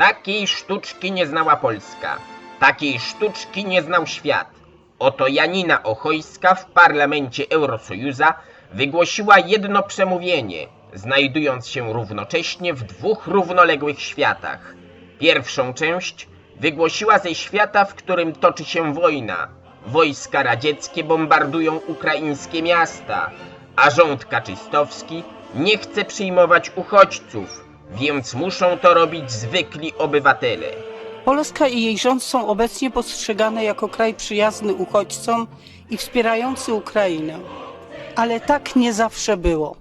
Takiej sztuczki nie znała Polska. Takiej sztuczki nie znał świat. Oto Janina Ochojska w parlamencie Eurosojuza wygłosiła jedno przemówienie, znajdując się równocześnie w dwóch równoległych światach. Pierwszą część wygłosiła ze świata, w którym toczy się wojna. Wojska radzieckie bombardują ukraińskie miasta, a rząd kaczystowski nie chce przyjmować uchodźców, więc muszą to robić zwykli obywatele. Polska i jej rząd są obecnie postrzegane jako kraj przyjazny uchodźcom i wspierający Ukrainę. Ale tak nie zawsze było.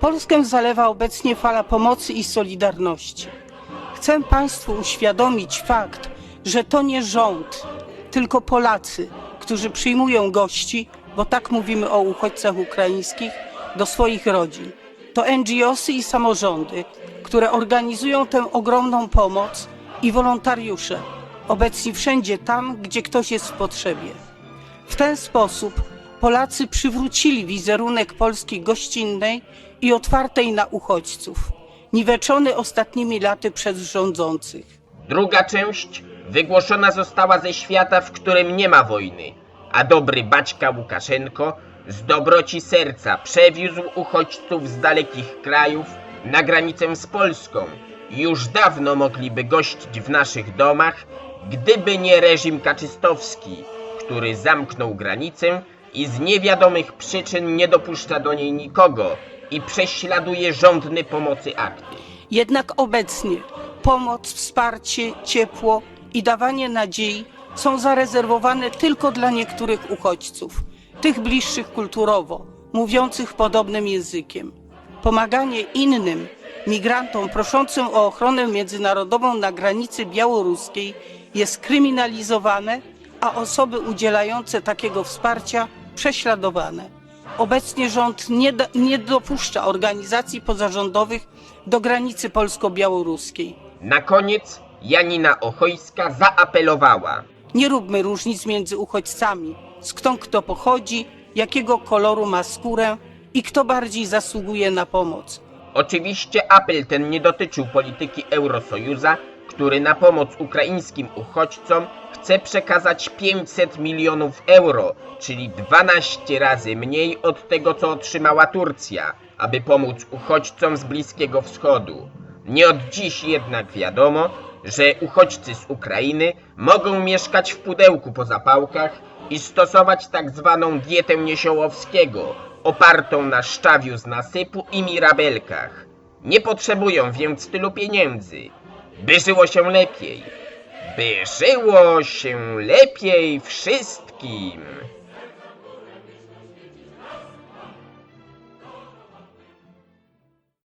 Polskę zalewa obecnie fala pomocy i solidarności. Chcę Państwu uświadomić fakt, że to nie rząd, tylko Polacy, którzy przyjmują gości, bo tak mówimy o uchodźcach ukraińskich, do swoich rodzin. To NGOsy i samorządy, które organizują tę ogromną pomoc i wolontariusze, obecni wszędzie tam, gdzie ktoś jest w potrzebie. W ten sposób Polacy przywrócili wizerunek Polski gościnnej i otwartej na uchodźców, niweczony ostatnimi laty przez rządzących. Druga część wygłoszona została ze świata, w którym nie ma wojny, a dobry baćka Łukaszenko z dobroci serca przewiózł uchodźców z dalekich krajów na granicę z Polską. Już dawno mogliby gościć w naszych domach, gdyby nie reżim kaczystowski, który zamknął granicę i z niewiadomych przyczyn nie dopuszcza do niej nikogo i prześladuje żądny pomocy akty. Jednak obecnie pomoc, wsparcie, ciepło i dawanie nadziei są zarezerwowane tylko dla niektórych uchodźców, tych bliższych kulturowo, mówiących podobnym językiem. Pomaganie innym migrantom proszącym o ochronę międzynarodową na granicy białoruskiej jest kryminalizowane, a osoby udzielające takiego wsparcia prześladowane. Obecnie rząd nie, da, nie dopuszcza organizacji pozarządowych do granicy polsko-białoruskiej. Na koniec Janina Ochojska zaapelowała. Nie róbmy różnic między uchodźcami, skąd kto pochodzi, jakiego koloru ma skórę i kto bardziej zasługuje na pomoc. Oczywiście apel ten nie dotyczył polityki Eurosojuza, który na pomoc ukraińskim uchodźcom chce przekazać 500 milionów euro, czyli 12 razy mniej od tego, co otrzymała Turcja, aby pomóc uchodźcom z Bliskiego Wschodu. Nie od dziś jednak wiadomo, że uchodźcy z Ukrainy mogą mieszkać w pudełku po zapałkach i stosować tak zwaną dietę Niesiołowskiego, opartą na szczawiu z nasypu i mirabelkach. Nie potrzebują więc tylu pieniędzy, by żyło się lepiej. By żyło się lepiej wszystkim.